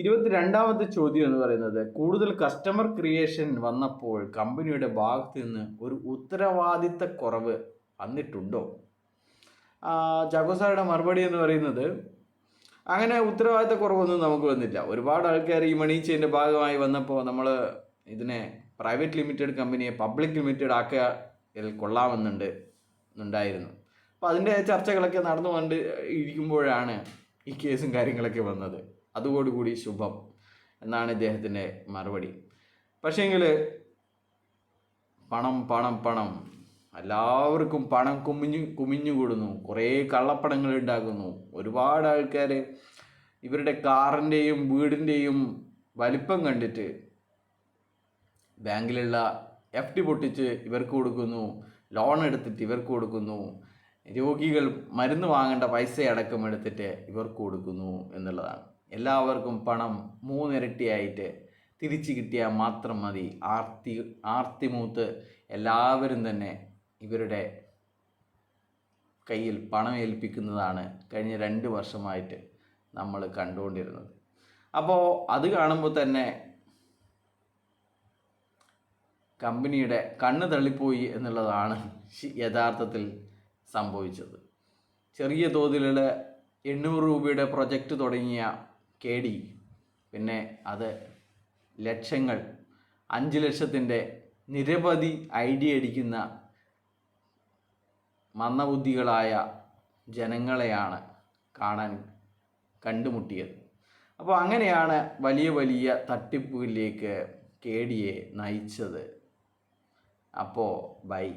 ഇരുപത്തിരണ്ടാമത്തെ ചോദ്യം എന്ന് പറയുന്നത് കൂടുതൽ കസ്റ്റമർ ക്രിയേഷൻ വന്നപ്പോൾ കമ്പനിയുടെ ഭാഗത്ത് നിന്ന് ഒരു ഉത്തരവാദിത്ത കുറവ് വന്നിട്ടുണ്ടോ? ജാഗോ സാറുടെ മറുപടി എന്ന് പറയുന്നത് അങ്ങനെ ഉത്തരവാദിത്ത കുറവൊന്നും നമുക്ക് വന്നില്ല. ഒരുപാട് ആൾക്കാർ ഈ മണി ഭാഗമായി വന്നപ്പോൾ നമ്മൾ ഇതിനെ പ്രൈവറ്റ് ലിമിറ്റഡ് കമ്പനിയെ പബ്ലിക് ലിമിറ്റഡ് ആക്കിയാൽ കൊള്ളാമെന്നുണ്ട് ഉണ്ടായിരുന്നു. അപ്പോൾ അതിന്റെ ചർച്ചകളൊക്കെ നടന്നു കൊണ്ട് ഇരിക്കുമ്പോഴാണ് ഈ കേസും കാര്യങ്ങളൊക്കെ വന്നത്. അതോടുകൂടി ശുഭം എന്നാണ് ഇദ്ദേഹത്തിന്റെ മറുപടി. പക്ഷേങ്കിൽ പണം പണം പണം. എല്ലാവർക്കും പണം കുമിഞ്ഞു കുമിഞ്ഞു കൂടുന്നു. കുറേ കള്ളപ്പണങ്ങൾ ഉണ്ടാകുന്നു. ഒരുപാട് ആൾക്കാർ ഇവരുടെ കാറിന്റെയും വീടിന്റെയും വലിപ്പം കണ്ടിട്ട് ബാങ്കിലുള്ള എഫ് ഡി പൊട്ടിച്ച് ഇവർക്ക് കൊടുക്കുന്നു. ലോൺ എടുത്തിട്ട് ഇവർക്ക് കൊടുക്കുന്നു. രോഗികൾ മരുന്ന് വാങ്ങേണ്ട പൈസ അടക്കം എടുത്തിട്ട് ഇവർക്ക് കൊടുക്കുന്നു എന്നുള്ളതാണ്. എല്ലാവർക്കും പണം മൂന്നിരട്ടിയായിട്ട് തിരിച്ചു കിട്ടിയാൽ മാത്രം മതി. ആർത്തി ആർത്തിമൂത്ത് എല്ലാവരും തന്നെ ഇവരുടെ കയ്യിൽ പണം ഏൽപ്പിക്കുന്നതാണ് കഴിഞ്ഞ രണ്ട് വർഷമായിട്ട് നമ്മൾ കണ്ടുകൊണ്ടിരുന്നത്. അപ്പോൾ അത് കാണുമ്പോൾ തന്നെ കമ്പനിയുടെ കണ്ണ് തള്ളിപ്പോയി എന്നുള്ളതാണ് യഥാർത്ഥത്തിൽ സംഭവിച്ചത്. ചെറിയ തോതിലുള്ള എണ്ണൂറ് രൂപയുടെ പ്രൊജക്റ്റ് തുടങ്ങിയ കെ ഡി പിന്നെ അത് ലക്ഷങ്ങൾ. അഞ്ച് ലക്ഷത്തിന്റെ നിരവധി ഐഡിയ അടിക്കുന്ന മന്ദബുദ്ധികളായ ജനങ്ങളെയാണ് കാണാൻ കണ്ടുമുട്ടിയത്. അപ്പോൾ അങ്ങനെയാണ് വലിയ വലിയ തട്ടിപ്പുകളിലേക്ക് കെ ഡിയെ നയിച്ചത്. അപ്പോൾ ബൈ.